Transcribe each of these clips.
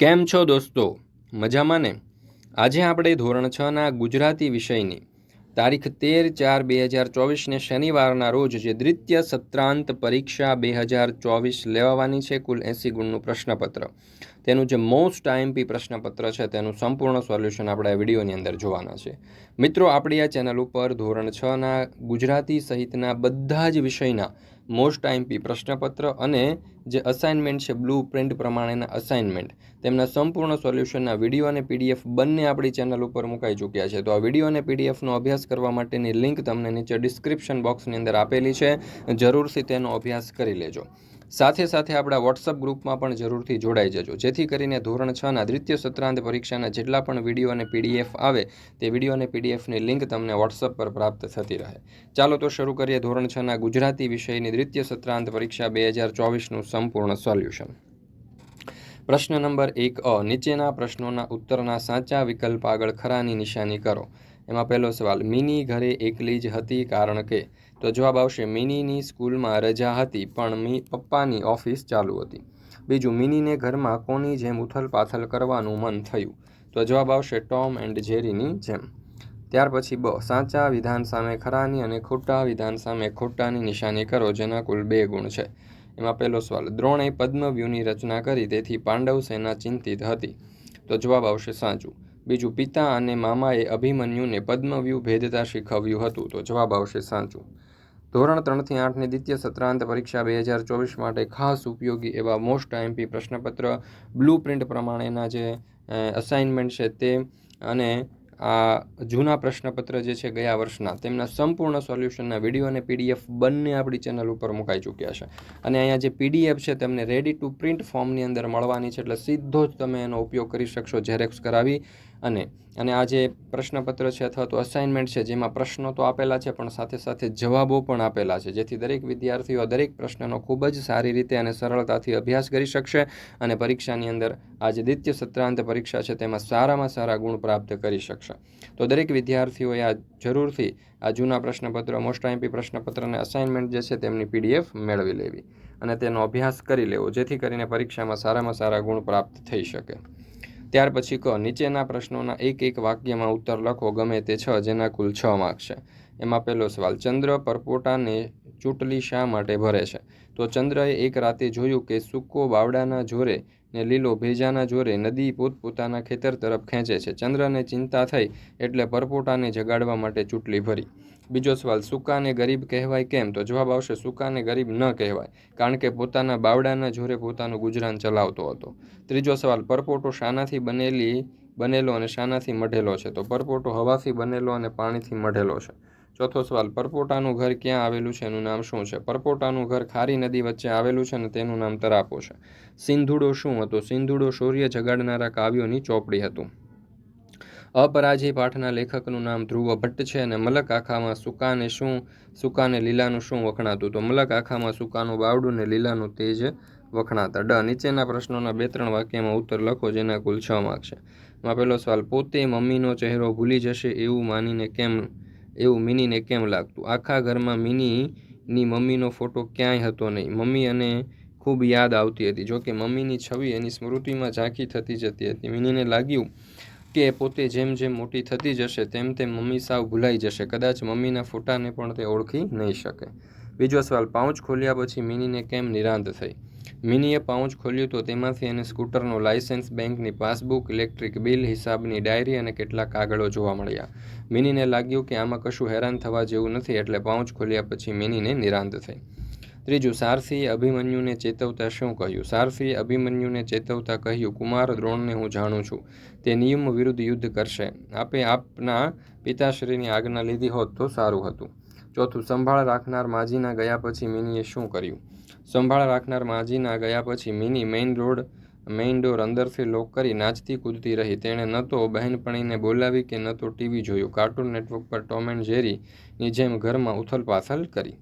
કેમ છો દોસ્તો? મજામાં ને? આજે આપણે ધોરણ છના ગુજરાતી વિષયની તારીખ તેર ચાર બે હજાર ચોવીસને શનિવારના રોજ જે દ્વિતીય સત્રાંત પરીક્ષા બે હજાર ચોવીસ લેવાવાની છે, કુલ એંસી ગુણનું પ્રશ્નપત્ર. તેનું જે મોસ્ટ આઈએમપી પ્રશ્નપત્ર છે, તેનું સંપૂર્ણ સોલ્યુશન આપણે આ વિડીયોની અંદર જોવાના છે. મિત્રો, આપણી આ ચેનલ ઉપર ધોરણ છના ગુજરાતી સહિતના બધા જ વિષયના મોસ્ટ આઈએમપી પ્રશ્નપત્ર અને જે અસાઇનમેન્ટ છે બ્લુ પ્રિન્ટ પ્રમાણેના અસાઇનમેન્ટ તેમના સંપૂર્ણ સોલ્યુશનના વીડિયો અને પીડીએફ બંને આપણી ચેનલ ઉપર મુકાઈ ચૂક્યા છે. તો આ વીડિયો અને પીડીએફનો અભ્યાસ કરવા માટેની લિંક તમને નીચે ડિસ્ક્રિપ્શન બોક્સની અંદર આપેલી છે. જરૂરથી તેનો અભ્યાસ કરી લેજો. સાથે સાથે આપણા વોટ્સઅપ ગ્રુપમાં પણ જરૂરથી જોડાઈ જજો. જેથી કરીને ધોરણ છના દ્વિતીય સત્રાંત પરીક્ષાના જેટલા પણ વીડિયો અને પીડીએફ આવે, તે વીડિયો અને પીડીએફની લિંક તમને વોટ્સઅપ પર પ્રાપ્ત થતી રહે. ચાલો તો શરૂ કરીએ ધોરણ છના ગુજરાતી વિષયની દ્વિતીય સત્રાંત પરીક્ષા બે હજાર ચોવીસનું સંપૂર્ણ સોલ્યુશન. પ્રશ્ન નંબર એક અ, નીચેના પ્રશ્નોના ઉત્તરના સાચા વિકલ્પ આગળ ખરાની નિશાની કરો. એમાં પહેલો સવાલ, મિની ઘરે એકલી જ હતી કારણ કે? તો જવાબ આવશે, મિનીની સ્કૂલમાં રજા હતી, પણ મી, પપ્પાની ઓફિસ ચાલુ હતી. બીજું, મિનીને ઘરમાં કોની જેમ ઉથલપાથલ કરવાનું મન થયું? તો જવાબ આવશે, ટોમ એન્ડ જેરીની જેમ. ત્યાર પછી, બ, સાચા વિધાન સામે ખરાની અને ખોટા વિધાન સામે ખોટાની નિશાની કરો, જેના કુલ બે ગુણ છે. એમાં પહેલો સવાલ, દ્રોણે પદ્મવ્યૂહની રચના કરી, તેથી પાંડવ સેના ચિંતિત હતી. તો જવાબ આવશે, સાચું. બીજું પિતા અને મામાએ અભિમન્યુને પદ્મવ્યૂહ ભેદતા શીખવ્યું હતું. તો જવાબ આવશે સાચું. ધોરણ ત્રણથી આઠની દ્વિતીય સત્રાંત પરીક્ષા બે હજાર ચોવીસ માટે ખાસ ઉપયોગી એવા મોસ્ટ આઈએમપી પ્રશ્નપત્ર, બ્લુ પ્રિન્ટ પ્રમાણેના જે અસાઇનમેન્ટ છે તે અને આ જૂના પ્રશ્નપત્ર જે છે ગયા વર્ષના, તેમના સંપૂર્ણ સોલ્યુશનના વીડિયો અને પીડીએફ બંને આપણી ચેનલ ઉપર મુકાઈ ચૂક્યા છે. અને અહીંયા જે પીડીએફ છે તેમને રેડી ટુ પ્રિન્ટ ફોર્મની અંદર મળવાની છે, એટલે સીધો જ તમે એનો ઉપયોગ કરી શકશો ઝેરેક્સ કરાવી. અને અને આ જે પ્રશ્નપત્ર છે અથવા તો અસાઇનમેન્ટ છે, જેમાં પ્રશ્નો તો આપેલા છે, પણ સાથે સાથે જવાબો પણ આપેલા છે, જેથી દરેક વિદ્યાર્થીઓ દરેક પ્રશ્નનો ખૂબ જ સારી રીતે અને સરળતાથી અભ્યાસ કરી શકશે અને પરીક્ષાની અંદર આ જે દ્વિતીય સત્રાંત પરીક્ષા છે, તેમાં સારામાં સારા ગુણ પ્રાપ્ત કરી શકશે. તો દરેક વિદ્યાર્થીઓએ આ જરૂરથી આ જૂના પ્રશ્નપત્ર મોસ્ટ આઈમ્પી પ્રશ્નપત્ર અને અસાઇનમેન્ટ જે છે, તેમની પીડીએફ મેળવી લેવી અને તેનો અભ્યાસ કરી લેવો, જેથી કરીને પરીક્ષામાં સારામાં સારા ગુણ પ્રાપ્ત થઈ શકે. ત્યાર પછી કહો, નીચેના પ્રશ્નોના એક એક વાક્યમાં ઉત્તર લખો, ગમે તે છ, જેના કુલ છ માર્ક છે. એમાં પહેલો સવાલ, ચંદ્ર પરપોટાને ચૂંટલી શા માટે ભરે છે? તો ચંદ્રએ એક રાતે જોયું કે સૂકો બાવડાના જોરે ને લીલો ભેજાના જોરે નદી પોતપોતાના ખેતર તરફ ખેંચે છે. ચંદ્રને ચિંતા થઈ એટલે પરપોટાને જગાડવા માટે ચૂંટલી ભરી. બીજો સવાલ, સુકાને ગરીબ કહેવાય કેમ? તો જવાબ આવશે, સુકાને ગરીબ ન કહેવાય, કારણ કે પોતાના બાવડાના જોરે પોતાનું ગુજરાન ચલાવતો હતો. ત્રીજો સવાલ, પરપોટો શાનાથી બનેલી, બનેલો અને શાનાથી મઢેલો છે. તો પરપોટો હવાથી બનેલો અને પાણીથી મઢેલો છે. ચોથો સવાલ, પરપોટાનું ઘર ક્યાં આવેલું છે? એનું નામ શું છે? પરપોટાનું ઘર ખારી નદી વચ્ચે આવેલું છે અને તેનું નામ તરાપો છે. સિંધુડો શું હતો? સિંધુડો શૌર્ય જગાડનારા કાવ્યોની ચોપડી હતું. અપરાજય પાઠના લેખકનું નામ ધ્રુવ ભટ્ટ છે અને મલક આખામાં સુકાને શું, સુકાને લીલાનું શું વખણાતું? તો મલક આખામાં સુકાનું બાવડું ને લીલાનું તેજ વખણાતા. ડ, નીચેના પ્રશ્નોના બે ત્રણ વાક્યમાં ઉત્તર લખો જેના કુલ છ માર્ક છે. એમાં પહેલો સવાલ, પોતે મમ્મીનો ચહેરો ભૂલી જશે એવું માનીને કેમ, એવું મિનીને કેમ લાગતું? આખા ઘરમાં મિનીની મમ્મીનો ફોટો ક્યાંય હતો નહીં. મમ્મી અને ખૂબ યાદ આવતી હતી. જોકે મમ્મીની છબી એની સ્મૃતિમાં ઝાંખી થતી જતી હતી. મિનીને લાગ્યું કે પોતે જેમ જેમ મોટી થતી જશે, તેમ તેમ મમ્મી સાવ ભૂલાઈ જશે. કદાચ મમ્મીના ફોટાને પણ તે ઓળખી નહીં શકે. બીજો સવાલ, પાઉચ ખોલ્યા પછી મિનીને કેમ નિરાંત થઈ? મિનીએ પાઉચ ખોલ્યું તો તેમાંથી એને સ્કૂટરનો લાયસન્સ, બેંકની પાસબુક, ઇલેક્ટ્રિક બિલ, હિસાબની ડાયરી અને કેટલાક કાગળો જોવા મળ્યા. મિનીને લાગ્યું કે આમાં કશું હેરાન થવા જેવું નથી, એટલે પાઉચ ખોલ્યા પછી મિનીને નિરાંત થઈ. ત્રીજું સારથીએ અભિમન્યુને ચેતવતા શું કહ્યું? સારથીએ અભિમન્યુને ચેતવતા કહ્યું, કુમાર દ્રોણને હું જાણું છું. તે નિયમ વિરુદ્ધ યુદ્ધ કરશે. આપે આપના પિતાશ્રીની આજ્ઞા લીધી હોત તો સારું હતું. ચોથું, સંભાળ રાખનાર માજીના ગયા પછી મિનીએ શું કર્યું? સંભાળ રાખનાર માજીના ગયા પછી mini main road, main door અંદરથી લોક કરી નાચતી કૂદતી રહી. તેણે ન તો બહેનપણીને બોલાવી કે ન તો ટીવી જોયું. કાર્ટૂન નેટવર્ક પર ટોમ એન્ડ જેરીની જેમ ઘરમાં ઉથલપાથલ કરી.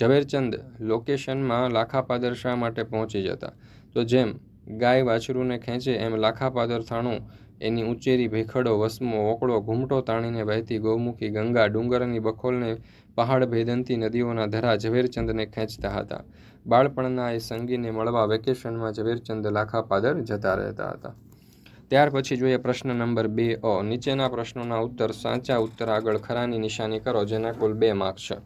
ઝવેરચંદ લોકેશનમાં લાખાપાદર શા માટે પહોંચી જતા. તો જેમ ગાય વાછરુને ખેંચે, એમ લાખાપાદર થાણું એની ઉંચેરી ભેખડો, વસમો ઓકળો ઘૂમટો તાણીને વહેતી ગૌમુખી ગંગા ડુંગરની બખોલને પહાડ ભેદંતી નદીઓના ધરા ઝવેરચંદને ખેંચતા હતા. બાળપણના એ સંગીને મળવા વેકેશનમાં ઝવેરચંદ લાખાપાદર જતા રહેતા હતા. ત્યાર પછી જોઈએ પ્રશ્ન નંબર બે અ. નીચેના પ્રશ્નોના ઉત્તર સાચા ઉત્તર આગળ ખરાની નિશાની કરો, જેના કુલ બે માર્ક્સ છે.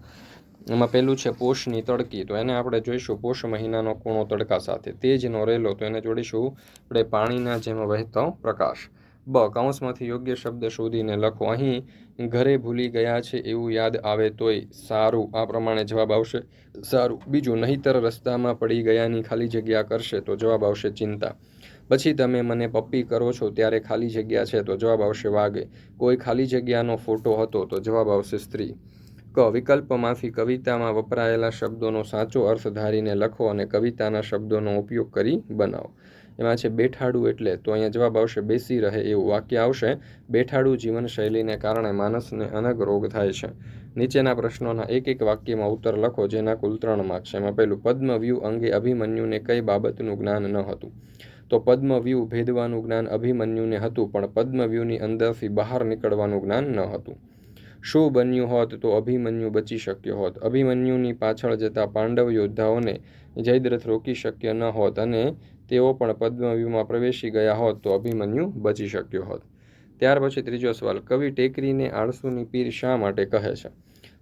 એમાં પહેલું છે પોષની તડકી. તો એને આપણે જોઈશું પોષ મહિનાનો કૂણો તડકા સાથે. તેજનો રહેલો તો એને જોડીશું આપણે પાણીના જેમ વહેતો પ્રકાશ. બ, કૌંસમાંથી યોગ્ય શબ્દ શોધીને લખો. અહીં ઘરે ભૂલી ગયા છે એવું યાદ આવે તોય સારું. આ પ્રમાણે જવાબ આવશે સારું. બીજું, નહીતર રસ્તામાં પડી ગયાની ખાલી જગ્યા કરશે તો જવાબ આવશે ચિંતા. પછી તમે મને પપ્પી કરો છો ત્યારે ખાલી જગ્યા છે તો જવાબ આવશે વાગે. કોઈ ખાલી જગ્યાનો ફોટો હતો તો જવાબ આવશે સ્ત્રી. ક વિકલ્પમાંથી કવિતામાં વપરાયેલા શબ્દોનો સાચો અર્થ ધારીને લખો અને કવિતાના શબ્દોનો ઉપયોગ કરી બનાવો. એમાં છે બેઠાડું એટલે તો અહીંયા જવાબ આવશે બેસી રહે એવું વાક્ય આવશે. બેઠાડું જીવનશૈલીને કારણે માણસને અનગ રોગ થાય છે. નીચેના પ્રશ્નોના એક એક વાક્યમાં ઉત્તર લખો જેના કુલ ત્રણ માર્ક છે. એમાં પહેલું પદ્મવ્યૂહ અંગે અભિમન્યુને કઈ બાબતનું જ્ઞાન ન હતું? તો પદ્મવ્યૂહ ભેદવાનું જ્ઞાન અભિમન્યુને હતું, પણ પદ્મવ્યૂહની અંદરથી બહાર નીકળવાનું જ્ઞાન ન હતું. શું બન્યું હોત તો અભિમન્યુ બચી શક્યો હોત. અભિમન્યુની પાછળ જતા પાંડવ યોદ્ધાઓને જયદ્રથ રોકી શક્ય ન હોત અને તેઓ પણ પદ્મવ્યૂહમાં પ્રવેશી ગયા હોત તો અભિમન્યુ બચી શક્યો હોત. ત્યાર પછી ત્રીજો સવાલ, કવિ ટેકરીને આળસુની પીર શા માટે કહે છે?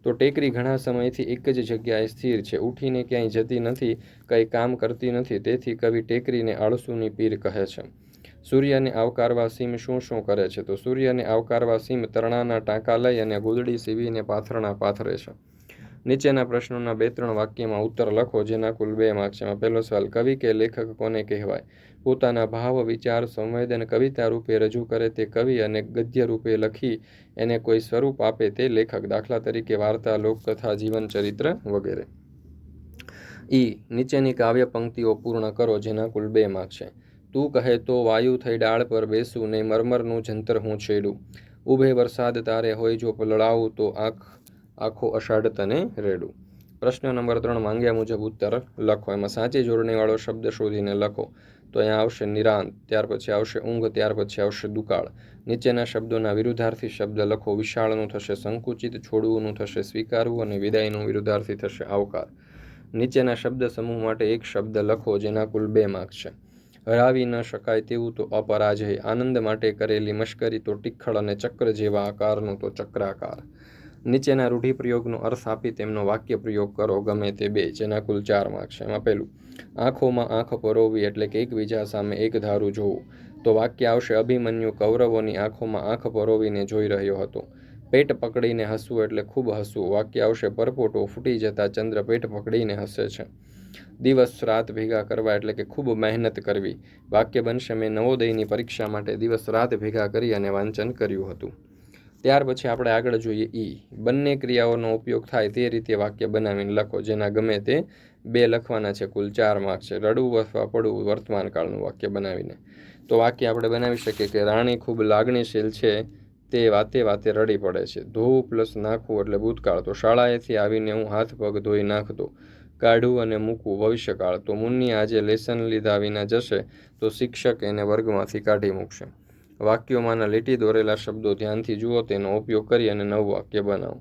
તો ટેકરી ઘણા સમયથી એક જ જગ્યાએ સ્થિર છે, ઉઠીને ક્યાંય જતી નથી, કંઈ કામ કરતી નથી, તેથી કવિ ટેકરીને આળસુની પીર કહે છે. સૂર્યને આવકારવા સીમ શું શું કરે છે? તો સૂર્યને આવકારવા સીમ તરણાના ટાંકા લઈ અને ગુદડી સીવીને પાથરણા પાથરે છે. નીચેના પ્રશ્નોના બે ત્રણ વાક્યમાં ઉત્તર લખો, જેના કુલ બે માર્ક છે. પહેલો સવાલ, કવિ કે લેખક કોને કહેવાય? પોતાના ભાવ, વિચાર, સંવેદન કવિતા રૂપે રજૂ કરે તે કવિ અને ગદ્ય રૂપે લખી એને કોઈ સ્વરૂપ આપે તે લેખક. દાખલા તરીકે વાર્તા, લોકકથા, જીવન ચરિત્ર વગેરે. ઈ નીચેની કાવ્ય પંક્તિઓ પૂર્ણ કરો, જેના કુલ બે માર્ક છે. તું કહે તો વાયુ થઈ ડાળ પર બેસું ને મરમરનું જંતર હું છેડું. ઉભે વરસાદ તારે હોય જો લડાવું તો આંખ આખો અષાઢ તને રેડું. પ્રશ્ન નંબર ત્રણ માંગ્યા મુજબ ઉત્તર લખો. એમાં સાચી જોડણીવાળો શબ્દ શોધીને લખો. તો અહીંયા આવશે નિરાંત, ત્યાર પછી આવશે ઊંઘ, ત્યાર પછી આવશે દુકાળ. નીચેના શબ્દોના વિરુદ્ધાર્થી શબ્દ લખો. વિશાળનું થશે સંકુચિત, છોડવુંનું થશે સ્વીકારવું અને વિદાયનું વિરુદ્ધાર્થી થશે આવકાર. નીચેના શબ્દ સમૂહ માટે એક શબ્દ લખો જેના કુલ બે માર્ક છે. હરાવી ન શકાય તેવું તો અપરાજય આનંદ માટે કરેલી મશ્કરી તો ટીખળ અને ચક્ર જેવા આકારનું તો ચક્રાકાર. નીચેના રૂઢિપ્રયોગનો અર્થ આપી તેમનો વાક્ય પ્રયોગ કરો, ગમે તે બે, જેના કુલ ચાર માર્ક છે. એમાં પહેલું, આંખોમાં આંખ પરોવી એટલે કે એકબીજા સામે એક ધારું જોવું. તો વાક્ય આવશે, અભિમન્યુ કૌરવોની આંખોમાં આંખ પરોવીને જોઈ રહ્યો હતો. પેટ પકડીને હસવું એટલે ખૂબ હસવું. વાક્ય આવશે, પરપોટો ફૂટી જતા ચંદ્ર પેટ પકડીને હસે છે. દિવસ રાત ભેગા કરવા એટલે કે ખૂબ મહેનત કરવી. વાક્ય બનશે, મેં નવોદયની પરીક્ષા માટે દિવસ રાત ભેગા કરી અને વાંચન કર્યું હતું. ત્યાર પછી આપણે આગળ જોઈએ ઈ. બંને ક્રિયાઓનો ઉપયોગ થાય તે રીતે વાક્ય બનાવીને લખો, જેના ગમે તે બે લખવાના છે, કુલ ચાર માર્ક છે, રડવું અથવા પડવું વર્તમાન કાળનું વાક્ય બનાવીને. તો વાક્ય આપણે બનાવી શકીએ કે રાણી ખૂબ લાગણીશીલ છે, તે વાતે વાતે રડી પડે છે. ધોવું પ્લસ નાખવું એટલે ભૂતકાળ. તો શાળાએથી આવીને હું હાથ પગ ધોઈ નાખતો. કાઢવું અને મૂકવું ભવિષ્યકાળ. તો મુન્ની આજે લેસન લીધા વિના જશે, તો શિક્ષક એને વર્ગમાંથી કાઢી મૂકશે. વાક્યોમાંના લીટી દોરેલા શબ્દો ધ્યાનથી જુઓ, તેનો ઉપયોગ કરી અને નવું વાક્ય બનાવો.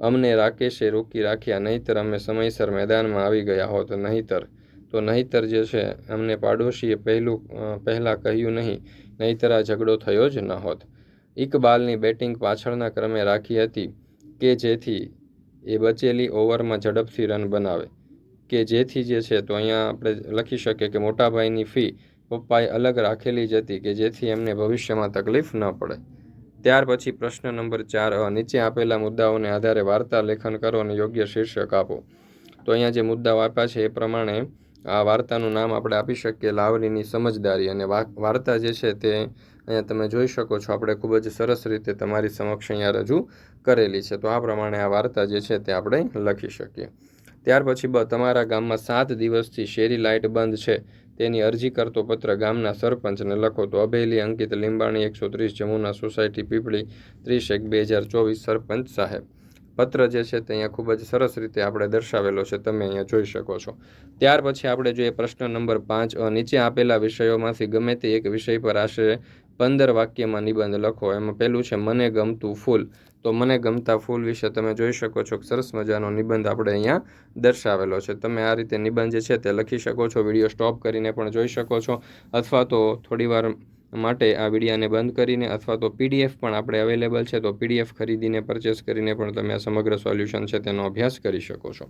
અમને રાકેશે રોકી રાખ્યા, નહીતર અમે સમયસર મેદાનમાં આવી ગયા હોત, નહીતર. તો નહીતર જે છે, અમને પાડોશીએ પહેલું પહેલાં કહ્યું નહીં, નહીતર આ ઝઘડો થયો જ ન હોત. ઇકબાલની બેટિંગ પાછળના ક્રમે રાખી હતી કે જેથી એ બચેલી ઓવરમાં ઝડપથી રન બનાવે. કે જેથી જે છે તો અહીંયા આપણે લખી શકીએ કે મોટાભાઈની ફી પપ્પાએ અલગ રાખેલી જ હતી કે જેથી એમને ભવિષ્યમાં તકલીફ ન પડે. ત્યાર પછી પ્રશ્ન નંબર ચાર નીચે આપેલા મુદ્દાઓને આધારે વાર્તા લેખન કરો અને યોગ્ય શીર્ષક આપો. તો અહીંયા જે મુદ્દાઓ આપ્યા છે એ પ્રમાણે આ વાર્તાનું નામ આપણે આપી શકીએ લાવણીની સમજદારી અને વાર્તા જે છે તે અહીંયા તમે જોઈ શકો છો આપણે ખૂબ જ સરસ રીતે તમારી સમક્ષ અહીંયા રજૂ કરેલી છે. તો આ પ્રમાણે આ વાર્તા જે છે તે આપણે લખી શકીએ. ત્યાર પછી બ, તમારા ગામમાં સાત દિવસથી શેરી લાઇટ બંધ છે. તેની અરજી કરતો પત્ર ગામના સરપંચને લખો તો અભેલી અંકિત લીંબાણી, એકસો ત્રીસ, જમુના સોસાયટી પીપળી, ત્રીસ એક, બે હજાર ચોવીસ, સરપંચ સાહેબ. પત્ર જે છે તે અહીંયા ખૂબ જ સરસ રીતે આપણે દર્શાવેલો છે, તમે અહીંયા જોઈ શકો છો. ત્યાર પછી આપણે જોઈએ પ્રશ્ન નંબર પાંચ નીચે આપેલા વિષયોમાંથી ગમે તે એક વિષય પર આશરે પંદર વાક્યમાં નિબંધ લખો. એમાં પહેલું છે, મને ગમતું ફૂલ. તો મને ગમતા ફૂલ વિશે તમે જોઈ શકો છો કે સરસ મજાનો નિબંધ આપણે અહીંયા દર્શાવેલો છે. તમે આ રીતે નિબંધ જે છે તે લખી શકો છો, વીડિયો સ્ટોપ કરીને પણ જોઈ શકો છો, અથવા તો થોડીવાર માટે આ વિડીયાને બંધ કરીને અથવા તો પીડીએફ પણ આપણે અવેલેબલ છે તો પીડીએફ ખરીદીને પરચેસ કરીને પણ તમે આ સમગ્ર સોલ્યુશન છે તેનો અભ્યાસ કરી શકો છો.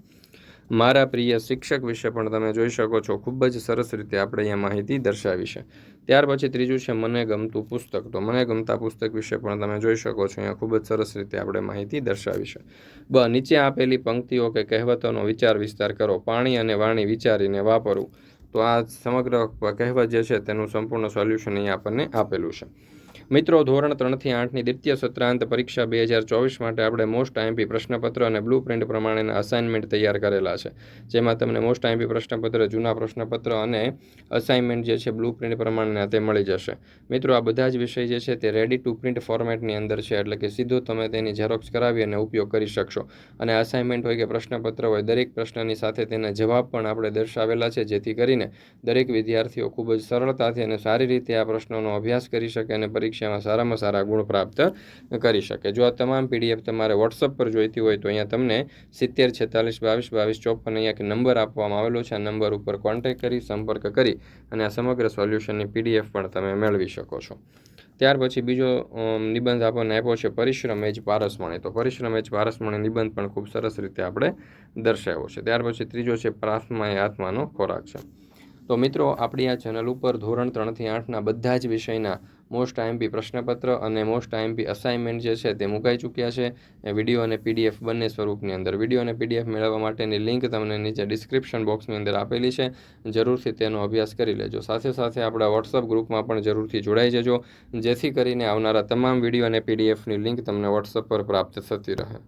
મારા પ્રિય શિક્ષક વિશે પણ તમે જોઈ શકો છો. ખૂબ જ સરસ રીતે આપણે અહીંયા માહિતી દર્શાવી છે. ત્યાર પછી ત્રીજું છે મને ગમતું પુસ્તક. તો મને ગમતા પુસ્તક વિશે પણ તમે જોઈ શકો છો. અહીંયા ખૂબ જ સરસ રીતે આપણે માહિતી દર્શાવી છે. બ, નીચે આપેલી પંક્તિઓ કે કહેવતોનો વિચાર વિસ્તાર કરો. પાણી અને વાણી વિચારીને વાપરવું. તો આ સમગ્ર કહેવત જે છે તેનું સંપૂર્ણ સોલ્યુશન અહીંયા આપણને આપેલું છે. મિત્રો, ધોરણ ત્રણથી આઠની દ્વિતીય સત્રાંત પરીક્ષા બે હજાર ચોવીસ માટે આપણે મોસ્ટ આઈએમપી પ્રશ્નપત્ર અને બ્લુ પ્રિન્ટ પ્રમાણેના અસાઇનમેન્ટ તૈયાર કરેલા છે. જેમાં તમને મોસ્ટ આઈએમપી પ્રશ્નપત્ર, જૂના પ્રશ્નપત્ર અને અસાઇનમેન્ટ જે છે, બ્લુ પ્રિન્ટ પ્રમાણેના તે મળી જશે. મિત્રો, આ બધા જ વિષય જે છે, તે રેડી ટુ પ્રિન્ટ ફોર્મેટની અંદર છે, એટલે કે સીધો તમે તેની ઝેરોક્સ કરાવી અને ઉપયોગ કરી શકશો. અને અસાઇનમેન્ટ હોય કે પ્રશ્નપત્ર હોય, દરેક પ્રશ્નની સાથે તેના જવાબ પણ આપણે દર્શાવેલા છે, જેથી કરીને દરેક વિદ્યાર્થીઓ ખૂબ જ સરળતાથી અને સારી રીતે આ પ્રશ્નોનો અભ્યાસ કરી શકે અને પરીક્ષામાં સારામાં સારા ગુણ પ્રાપ્ત કરી શકે. જો આ તમામ પીડીએફ તમારે વોટ્સઅપ પર જોઈતી હોય તો અહીંયા તમને સિત્તેર, છેતાલીસ, બાવીસ બાવીસ, ચોપન અહીંયા એક નંબર આપવામાં આવેલો છે. આ નંબર ઉપર કોન્ટેક કરી, સંપર્ક કરી અને આ સમગ્ર સોલ્યુશનની પીડીએફ પણ તમે મેળવી શકો છો. ત્યાર પછી બીજો નિબંધ આપણને આપ્યો છે પરિશ્રમ એજ પારસમણી. તો પરિશ્રમ એજ પારસમણી નિબંધ પણ ખૂબ સરસ રીતે આપણે દર્શાવ્યો છે. ત્યાર પછી ત્રીજો છે પ્રાર્થના એ આત્માનો ખોરાક છે. તો મિત્રો, આપણી આ ચેનલ ઉપર ધોરણ ત્રણથી આઠના બધા જ વિષયના મોસ્ટ આઈએમપી પ્રશ્નપત્ર અને મોસ્ટ આઈએમપી અસાઇનમેન્ટ જે છે તે મુકાઈ ચૂક્યા છે. એ વીડિયો અને પીડીએફ બંને સ્વરૂપની અંદર. વીડિયો અને પીડીએફ મેળવવા માટેની લિંક તમને નીચે ડિસ્ક્રિપ્શન બોક્સની અંદર આપેલી છે. જરૂરથી તેનો અભ્યાસ કરી લેજો. સાથે સાથે આપણા વોટ્સઅપ ગ્રુપમાં પણ જરૂરથી જોડાઈ જજો. જેથી કરીને આવનારા તમામ વીડિયો અને પીડીએફની લિંક તમને વોટ્સઅપ પર પ્રાપ્ત થતી રહે.